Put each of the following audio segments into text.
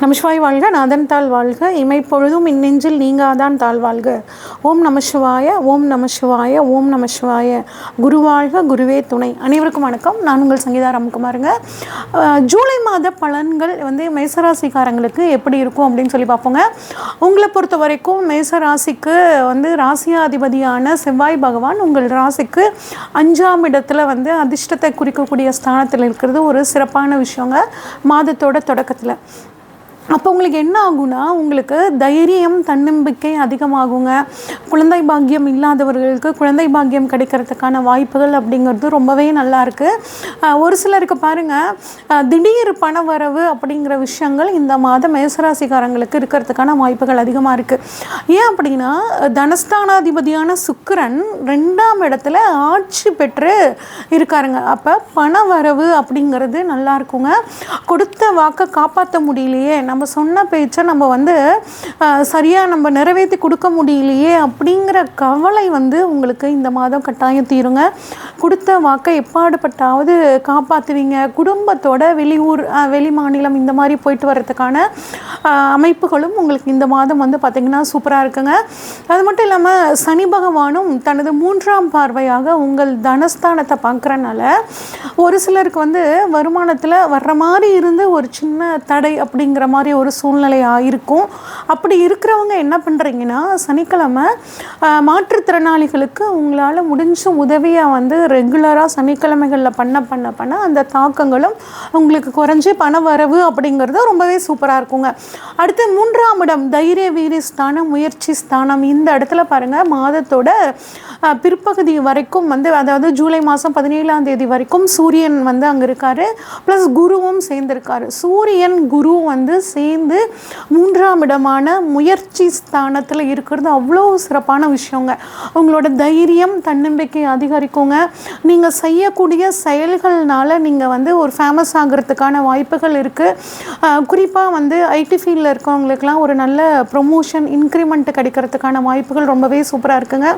நமசிவாய் வாழ்க நாதன் தாள் வாழ்க. இமைப்பொழுதும் இந்நெஞ்சில் நீங்காதான் தாழ் வாழ்க. ஓம் நமசிவாய ஓம் நமசிவாய ஓம் நமசிவாய. குரு வாழ்க குருவே துணை. அனைவருக்கும் வணக்கம். நான் உங்கள் சங்கீதா ராமகுமாருங்க. ஜூலை மாத பலன்கள் வந்து மேசராசிக்காரங்களுக்கு எப்படி இருக்கும் அப்படின்னு சொல்லி பார்ப்போங்க. உங்களை பொறுத்த வரைக்கும் மேசராசிக்கு வந்து ராசியாதிபதியான செவ்வாய் பகவான் உங்கள் ராசிக்கு அஞ்சாம் இடத்துல வந்து அதிர்ஷ்டத்தை குறிக்கக்கூடிய ஸ்தானத்தில் இருக்கிறது ஒரு சிறப்பான விஷயங்க. மாதத்தோட தொடக்கத்தில். அப்போ உங்களுக்கு என்ன ஆகும்னா உங்களுக்கு தைரியம் தன்னம்பிக்கை அதிகமாகுங்க. குழந்தை பாக்கியம் இல்லாதவர்களுக்கு குழந்தை பாக்கியம் கிடைக்கிறதுக்கான வாய்ப்புகள் அப்படிங்கிறது ரொம்பவே நல்லா இருக்குது ஒரு சிலருக்கு பாருங்கள் திடீர் பண வரவு அப்படிங்கிற விஷயங்கள் இந்த மாதம் மேசராசிக்காரங்களுக்கு இருக்கிறதுக்கான வாய்ப்புகள் அதிகமாக இருக்குது ஏன் அப்படின்னா தனஸ்தானாதிபதியான சுக்கரன் ரெண்டாம் இடத்துல ஆட்சி பெற்று இருக்காருங்க. அப்போ பண வரவு அப்படிங்கிறது நல்லா இருக்குங்க. கொடுத்த வாக்கை காப்பாற்ற முடியலையே நம்ம நம்ம சொன்ன பேச்சை நம்ம வந்து சரியாக நம்ம நிறைவேற்றி கொடுக்க முடியலையே அப்படிங்கிற கவலை வந்து உங்களுக்கு இந்த மாதம் கட்டாயம் தீருங்க. கொடுத்த வாக்கை எப்பாடுபட்டாவது காப்பாற்றுவீங்க குடும்பத்தோட வெளியூர் வெளி மாநிலம் இந்த மாதிரி போயிட்டு வர்றதுக்கான அமைப்புகளும் உங்களுக்கு இந்த மாதம் வந்து பார்த்திங்கன்னா சூப்பராக இருக்குங்க. அது மட்டும் இல்லாமல் சனி பகவானும் தனது மூன்றாம் பார்வையாக உங்கள் தனஸ்தானத்தை பார்க்குறனால ஒரு சிலருக்கு வந்து வருமானத்தில் வர்ற மாதிரி இருந்து ஒரு சின்ன தடை அப்படிங்கிற மாதிரி ஒரு சூழ்நிலையாக இருக்கும் அப்படி இருக்கிறவங்க என்ன பண்ணுறீங்கன்னா சனிக்கிழமை மாற்றுத்திறனாளிகளுக்கு உங்களால் முடிஞ்ச உதவியாக வந்து ரெகுலராக சனிக்கிழமைகளில் பண்ண பண்ண பண்ண அந்த தாக்கங்களும் உங்களுக்கு குறைஞ்சி பண வரவு அப்படிங்கிறது ரொம்பவே சூப்பராக இருக்குங்க. அடுத்து மூன்றாம் இடம் தைரிய வீரி ஸ்தானம் முயற்சி ஸ்தானம். இந்த இடத்துல பாருங்கள் மாதத்தோட பிற்பகுதி வரைக்கும் வந்து அதாவது ஜூலை மாதம் பதினேழாம் தேதி வரைக்கும் சூரியன் வந்து அங்கே இருக்காரு. ப்ளஸ் குருவும் சேர்ந்துருக்காரு. சூரியன் குரு வந்து சேர்ந்து மூன்றாம் இடமான முயற்சி ஸ்தானத்தில் இருக்கிறது அவ்வளோ சிறப்பான விஷயங்க. உங்களோட தைரியம் தன்னம்பிக்கை அதிகரிக்குங்க. நீங்கள் செய்யக்கூடிய செயல்கள்னால நீங்கள் வந்து ஒரு ஃபேமஸ் ஆகிறதுக்கான வாய்ப்புகள் இருக்குது குறிப்பாக வந்து ஐடி ஃபீல்டில் இருக்கவங்களுக்கெல்லாம் ஒரு நல்ல ப்ரொமோஷன் இன்க்ரிமெண்ட் கிடைக்கிறதுக்கான வாய்ப்புகள் ரொம்பவே சூப்பராக இருக்குங்க.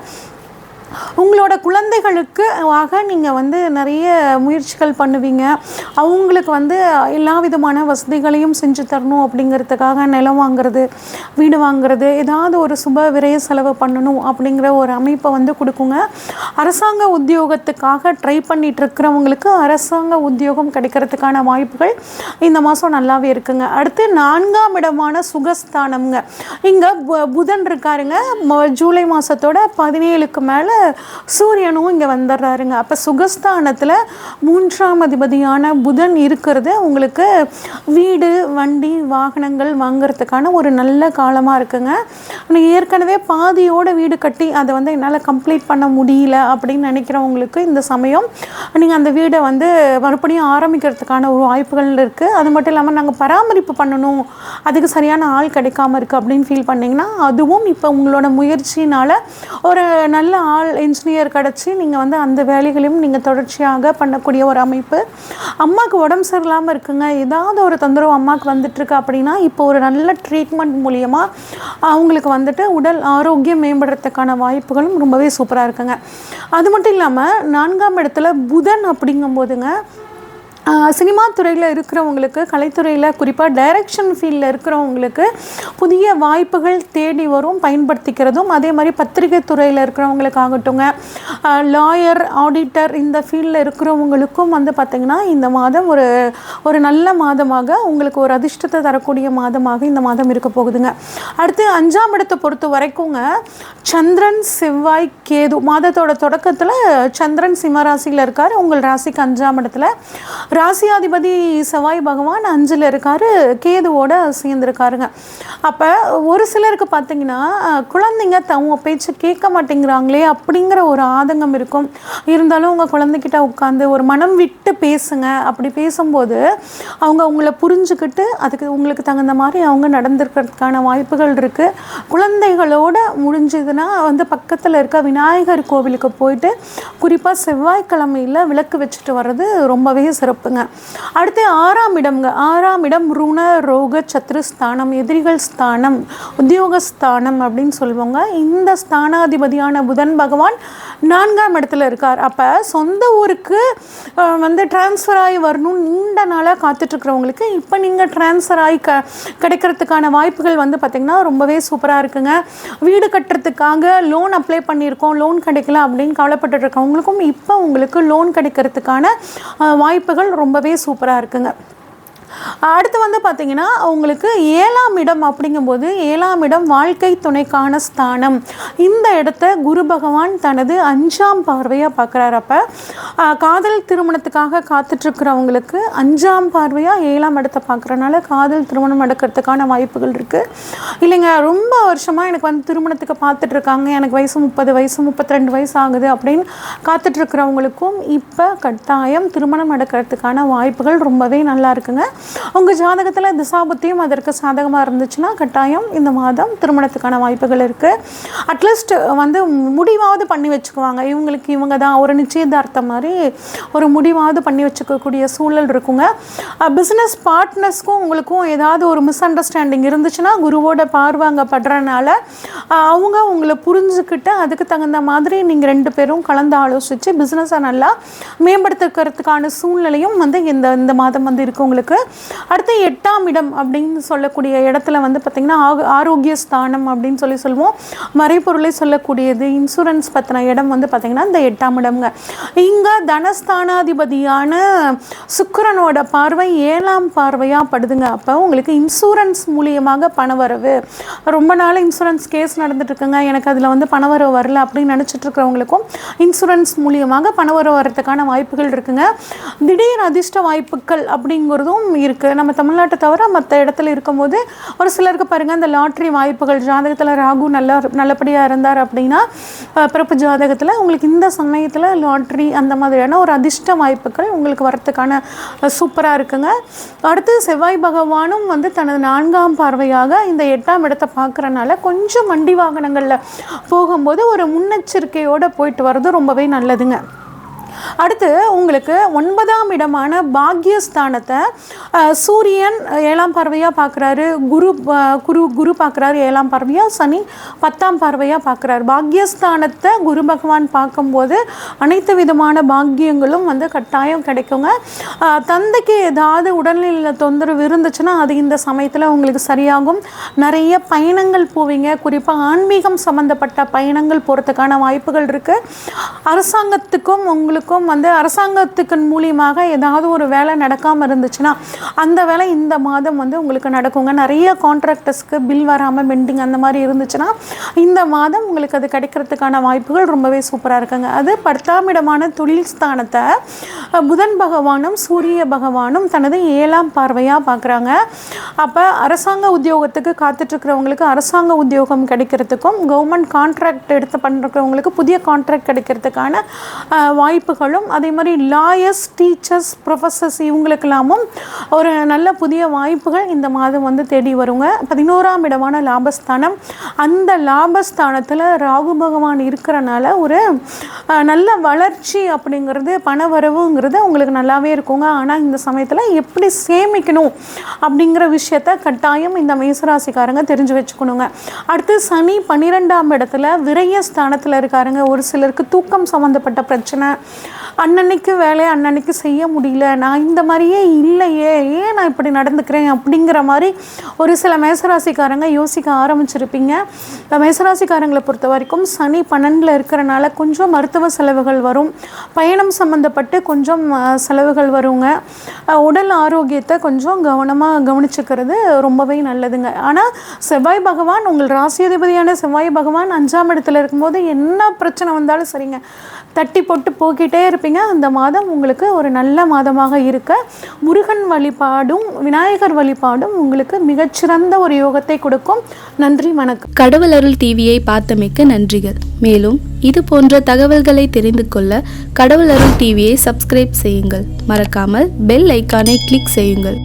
உங்களோட குழந்தைகளுக்கு ஆக நீங்கள் வந்து நிறைய முயற்சிகள் பண்ணுவீங்க. அவங்களுக்கு வந்து எல்லா விதமான வசதிகளையும் செஞ்சு தரணும் அப்படிங்கிறதுக்காக நிலம் வாங்குறது வீடு வாங்குறது ஏதாவது ஒரு சுப விரைய செலவு பண்ணணும் அப்படிங்கிற ஒரு அமைப்பை வந்து கொடுக்குங்க. அரசாங்க உத்தியோகத்துக்காக ட்ரை பண்ணிட்டு இருக்கிறவங்களுக்கு அரசாங்க உத்தியோகம் கிடைக்கிறதுக்கான வாய்ப்புகள் இந்த மாதம் நல்லாவே இருக்குங்க. அடுத்து நான்காம் இடமான சுகஸ்தானம்ங்க. இங்கே புதன் இருக்காருங்க. ம- ஜூலை மாதத்தோட பதினேழுக்கு மேலே சூரியனும் இங்கே வந்துடுறாருங்க அப்போ சுகஸ்தானத்தில் மூன்றாம் அதிபதியான புதன் இருக்கிறது. உங்களுக்கு வீடு வண்டி வாகனங்கள் வாங்குறதுக்கான ஒரு நல்ல காலமாக இருக்குங்க. நீங்கள் ஏற்கனவே பாதியோட வீடு கட்டி அதை வந்து என்னால் கம்ப்ளீட் பண்ண முடியல அப்படின்னு நினைக்கிறவங்களுக்கு இந்த சமயம் நீங்கள் அந்த வீடை வந்து மறுபடியும் ஆரம்பிக்கிறதுக்கான ஒரு வாய்ப்புகள் இருக்குது அது மட்டும் இல்லாமல் நாங்கள் பராமரிப்பு பண்ணணும். அதுக்கு சரியான ஆள் கிடைக்காம இருக்குது அப்படின்னு ஃபீல் பண்ணிங்கன்னா அதுவும் இப்போ உங்களோட முயற்சினால் ஒரு நல்ல ஆள் இன்ஜினியர் கிடச்சி நீங்கள் வந்து அந்த வேலைகளையும் நீங்கள் தொடர்ச்சியாக பண்ணக்கூடிய ஒரு அமைப்பு. அம்மாவுக்கு உடம்பு சரியில்லாமல் இருக்குங்க. ஏதாவது ஒரு தொந்தரவு அம்மாவுக்கு வந்துட்டுருக்கு அப்படின்னா இப்போ ஒரு நல்ல ட்ரீட்மெண்ட் மூலியமாக அவங்களுக்கு வந்துட்டு உடல் ஆரோக்கியம் மேம்படுறதுக்கான வாய்ப்புகளும் ரொம்பவே சூப்பராக இருக்குங்க. அது மட்டும் இல்லாமல் நான்காம் இடத்துல புதன் அப்படிங்கும்போதுங்க சினிமா துறையில் இருக்கிறவங்களுக்கு கலைத்துறையில் குறிப்பாக டைரக்ஷன் ஃபீல்டில் இருக்கிறவங்களுக்கு புதிய வாய்ப்புகள் தேடி வரும் பயன்படுத்திக்கிறதும். அதே மாதிரி பத்திரிகை துறையில் இருக்கிறவங்களுக்காகட்டுங்க. லாயர் ஆடிட்டர் இந்த ஃபீல்டில் இருக்கிறவங்களுக்கும் வந்து பார்த்திங்கன்னா இந்த மாதம் ஒரு ஒரு நல்ல மாதமாக உங்களுக்கு ஒரு அதிர்ஷ்டத்தை தரக்கூடிய மாதமாக இந்த மாதம் இருக்க போகுதுங்க. அடுத்து அஞ்சாம் இடத்தை பொறுத்த வரைக்குங்க சந்திரன் செவ்வாய் கேது மாதத்தோட தொடக்கத்தில் சந்திரன் சிம்ம ராசியில் இருக்கார். உங்கள் ராசிக்கு அஞ்சாம் இடத்துல ராசியாதிபதி செவ்வாய் பகவான் அஞ்சில் இருக்காரு கேதுவோட சேர்ந்துருக்காருங்க. அப்போ ஒரு சிலருக்கு பார்த்தீங்கன்னா குழந்தைங்க தவங்க பேச்சு கேட்க மாட்டேங்கிறாங்களே அப்படிங்கிற ஒரு ஆதங்கம் இருக்கும். இருந்தாலும் உங்கள் குழந்தைகிட்ட உட்காந்து ஒரு மனம் விட்டு பேசுங்க. அப்படி பேசும்போது அவங்க உங்களை புரிஞ்சுக்கிட்டு அதுக்கு உங்களுக்கு தகுந்த மாதிரி அவங்க நடந்திருக்கிறதுக்கான வாய்ப்புகள் இருக்குது குழந்தைகளோட முடிஞ்சதுன்னா வந்து பக்கத்தில் இருக்க விநாயகர் கோவிலுக்கு போயிட்டு குறிப்பாக செவ்வாய்க்கிழமையில் விளக்கு வச்சுட்டு வர்றது ரொம்பவே சிறப்பு. இருக்குங்க அடுத்து ஆறாம் இடம்ங்க ஆறாம் இடம் ருண ரோக சத்ரு ஸ்தானம் எதிரிகள் ஸ்தானம் உத்தியோகஸ்தானம் அப்படின்னு சொல்லுவாங்க. இந்த ஸ்தானாதிபதியான புதன் பகவான் நான்காம் இடத்துல இருக்கார். அப்போ சொந்த ஊருக்கு வந்து டிரான்ஸ்ஃபர் ஆகி வரணும்னு நீண்ட நாளாக காத்துட்ருக்கிறவங்களுக்கு இப்போ நீங்கள் ட்ரான்ஸ்ஃபர் ஆகி க கிடைக்கிறதுக்கான வாய்ப்புகள் வந்து பார்த்திங்கன்னா ரொம்பவே சூப்பராக இருக்குங்க. வீடு கட்டுறதுக்காக லோன் அப்ளை பண்ணியிருக்கோம் லோன் கிடைக்கல அப்படின்னு கவலைப்பட்டுட்டு இருக்கவங்களுக்கும் இப்போ உங்களுக்கு லோன் கிடைக்கிறதுக்கான வாய்ப்புகள் ரொம்பவே சூப்பராக இருக்குங்க. அடுத்து வந்து பார்த்தீங்கன்னா உங்களுக்கு ஏழாம் இடம் அப்படிங்கும்போது ஏழாம் இடம் வாழ்க்கை துணைக்கான ஸ்தானம். இந்த இடத்த குரு பகவான் தனது அஞ்சாம் பார்வையாக பார்க்குறாரு. அப்போ காதல் திருமணத்துக்காக காத்துட்ருக்கிறவங்களுக்கு அஞ்சாம் பார்வையாக ஏழாம் இடத்தை பார்க்குறனால காதல் திருமணம் நடக்கிறதுக்கான வாய்ப்புகள் இருக்குது இல்லைங்க ரொம்ப வருஷமாக எனக்கு வந்து திருமணத்துக்கு பார்த்துட்ருக்காங்க. எனக்கு வயசு முப்பது வயசு முப்பத்தி ரெண்டு வயசு ஆகுது அப்படின்னு காத்துட்ருக்கிறவங்களுக்கும் இப்போ கட்டாயம் திருமணம் நடக்கிறதுக்கான வாய்ப்புகள் ரொம்பவே நல்லா இருக்குங்க. உங்கள் ஜாதகத்தில் திசாபுத்தியும் அதற்கு சாதகமாக இருந்துச்சுன்னா கட்டாயம் இந்த மாதம் திருமணத்துக்கான வாய்ப்புகள் இருக்குது அட்லீஸ்ட் வந்து முடிவாவது பண்ணி வச்சுக்குவாங்க. இவங்களுக்கு இவங்க தான் ஒரு நிச்சயதார்த்தம் மாதிரி ஒரு முடிவாவது பண்ணி வச்சுக்கக்கூடிய சூழல் இருக்குங்க. பிஸ்னஸ் பார்ட்னர்ஸ்க்கும் உங்களுக்கும் ஏதாவது ஒரு மிஸ் அண்டர்ஸ்டாண்டிங் இருந்துச்சுன்னா குருவோட பார்வை அங்கே படுறனால அவங்க உங்களை புரிஞ்சுக்கிட்டு அதுக்கு தகுந்த மாதிரி நீங்கள் ரெண்டு பேரும் கலந்து ஆலோசித்து பிஸ்னஸை நல்லா மேம்படுத்திக்கிறதுக்கான சூழ்நிலையும் வந்து இந்த இந்த மாதம் வந்து இருக்குது உங்களுக்கு. அடுத்து எட்டாம் இடம் அப்படின்னு சொல்லக்கூடிய இடத்துல வந்து பார்த்திங்கன்னா ஆக ஆரோக்கிய ஸ்தானம் அப்படின்னு சொல்லி சொல்லுவோம். மறைப்பொருளை சொல்லக்கூடியது இன்சூரன்ஸ் பற்றின இடம் வந்து பார்த்திங்கன்னா இந்த எட்டாம் இடம்ங்க. இங்கே தனஸ்தானாதிபதியான சுக்கிரனோட பார்வை ஏழாம் பார்வையாக படுதுங்க. அப்போ உங்களுக்கு இன்சூரன்ஸ் மூலியமாக பணவரவு. ரொம்ப நாள் இன்சூரன்ஸ் கேஸ் நடந்துட்டுருக்குங்க. எனக்கு அதில் வந்து பணவரவு வரல அப்படின்னு நினச்சிட்டு இருக்கிறவங்களுக்கும் இன்சூரன்ஸ் மூலியமாக பணவரவு வரதுக்கான வாய்ப்புகள் இருக்குங்க. திடீர் அதிர்ஷ்ட வாய்ப்புகள் அப்படிங்கிறதும் இருக்குது நம்ம தமிழ்நாட்டை தவிர மற்ற இடத்துல இருக்கும்போது ஒரு சிலருக்கு பாருங்கள் அந்த லாட்ரி வாய்ப்புகள் ஜாதகத்தில் ராகு நல்லா நல்லபடியாக இருந்தார் அப்படின்னா பிறப்பு ஜாதகத்தில் உங்களுக்கு இந்த சமயத்தில் லாட்ரி அந்த மாதிரியான ஒரு அதிர்ஷ்ட வாய்ப்புகள் உங்களுக்கு வரத்துக்கான சூப்பராக இருக்குங்க. அடுத்து செவ்வாய் பகவானும் வந்து தனது நான்காம் பார்வையாக இந்த எட்டாம் இடத்தை பார்க்குறனால கொஞ்சம் வண்டி வாகனங்களில் போகும்போது ஒரு முன்னெச்சரிக்கையோடு போயிட்டு வர்றது ரொம்பவே நல்லதுங்க. அடுத்து உங்களுக்கு ஒன்பதாம் இடமான பாக்யஸ்தானத்தை சூரியன் ஏழாம் பார்வையாக பார்க்குறாரு குரு குரு குரு பார்க்குறாரு ஏழாம் பார்வையாக சனி பத்தாம் பார்வையாக பார்க்குறாரு. பாக்யஸ்தானத்தை குரு பகவான் பார்க்கும்போது அனைத்து விதமான பாக்கியங்களும் வந்து கட்டாயம் கிடைக்குங்க. தந்தைக்கு ஏதாவது உடல்நிலையில் தொந்தரவு இருந்துச்சுன்னா அது இந்த சமயத்தில் உங்களுக்கு சரியாகும். நிறைய பயணங்கள் போவீங்க. குறிப்பாக ஆன்மீகம் சம்மந்தப்பட்ட பயணங்கள் போகிறதுக்கான வாய்ப்புகள் இருக்குது அரசாங்கத்துக்கும் உங்களுக்கும் வந்து அரசாங்கத்துக்கு மூலியமாக ஏதாவது ஒரு வேலை நடக்காமல் இருந்துச்சுன்னா அந்த வேலை இந்த மாதம் வந்து உங்களுக்கு நடக்குங்க. நிறைய கான்ட்ராக்டர்ஸ்க்கு பில் வராமல் பெண்டிங் அந்த மாதிரி இருந்துச்சுன்னா இந்த மாதம் உங்களுக்கு அது கிடைக்கிறதுக்கான வாய்ப்புகள் ரொம்பவே சூப்பராக இருக்குங்க. அது பத்தாம் இடமான தொழில் ஸ்தானத்தை புதன் பகவானும் சூரிய பகவானும் தனது ஏழாம் பார்வையாக பார்க்குறாங்க அப்போ அரசாங்க உத்தியோகத்துக்கு காத்துட்ருக்கிறவங்களுக்கு அரசாங்க உத்தியோகம் கிடைக்கிறதுக்கும் கவர்மெண்ட் கான்ட்ராக்ட் எடுத்து பண்ணுறவங்களுக்கு புதிய கான்ட்ராக்ட் கிடைக்கிறதுக்கான வாய்ப்புகளும் வாய்ப்புகளும் அதே மாதிரி லாயர்ஸ் டீச்சர்ஸ் ப்ரொஃபஸர்ஸ் இவங்களுக்கெல்லாமும் ஒரு நல்ல புதிய வாய்ப்புகள் இந்த மாதம் வந்து தேடி வருங்க. பதினோராம் இடமான லாபஸ்தானம். அந்த லாபஸ்தானத்தில் ராகு பகவான் இருக்கிறனால ஒரு நல்ல வளர்ச்சி அப்படிங்கிறது பணவரவுங்கிறது உங்களுக்கு நல்லாவே இருக்குங்க. ஆனால் இந்த சமயத்தில் எப்படி சேமிக்கணும் அப்படிங்கிற விஷயத்த கட்டாயம் இந்த மேசராசிக்காரங்க தெரிஞ்சு வச்சுக்கணுங்க. அடுத்து சனி பன்னிரெண்டாம் இடத்துல விரய ஸ்தானத்தில் இருக்காருங்க. ஒரு சிலருக்கு தூக்கம் சம்மந்தப்பட்ட பிரச்சனை அன்னன்னைக்கு வேலையை அன்னன்னைக்கு செய்ய முடியல. நான் இந்த மாதிரியே இல்லையே. ஏன் நான் இப்படி நடந்துக்கிறேன் அப்படிங்கிற மாதிரி ஒரு சில மேசராசிக்காரங்க யோசிக்க ஆரம்பிச்சிருப்பீங்க. இந்த மேசராசிக்காரங்களை பொறுத்த வரைக்கும் சனி பன்னெண்டில் இருக்கிறனால கொஞ்சம் மருத்துவ செலவுகள் வரும். பயணம் சம்மந்தப்பட்டு கொஞ்சம் செலவுகள் வருங்க. உடல் ஆரோக்கியத்தை கொஞ்சம் கவனமாக கவனிச்சுக்கிறது ரொம்பவே நல்லதுங்க. ஆனால் செவ்வாய் பகவான் உங்கள் ராசியாதிபதியான செவ்வாய் பகவான் அஞ்சாம் இடத்துல இருக்கும்போது என்ன பிரச்சனை வந்தாலும் சரிங்க. தட்டி போட்டு போக்கிட்டே இருப்பீங்க. அந்த மாதம் உங்களுக்கு ஒரு நல்ல மாதமாக இருக்க. முருகன் வழிபாடும் விநாயகர் வழிபாடும் உங்களுக்கு மிகச்சிறந்த ஒரு யோகத்தை கொடுக்கும். நன்றி வணக்கம். கடவுள் அருள் டிவியை பார்த்தமைக்க நன்றிகள். மேலும் இது போன்ற தகவல்களை தெரிந்து கொள்ள கடவுள் அருள் டிவியை சப்ஸ்கிரைப் செய்யுங்கள். மறக்காமல் பெல் ஐக்கானை கிளிக் செய்யுங்கள்.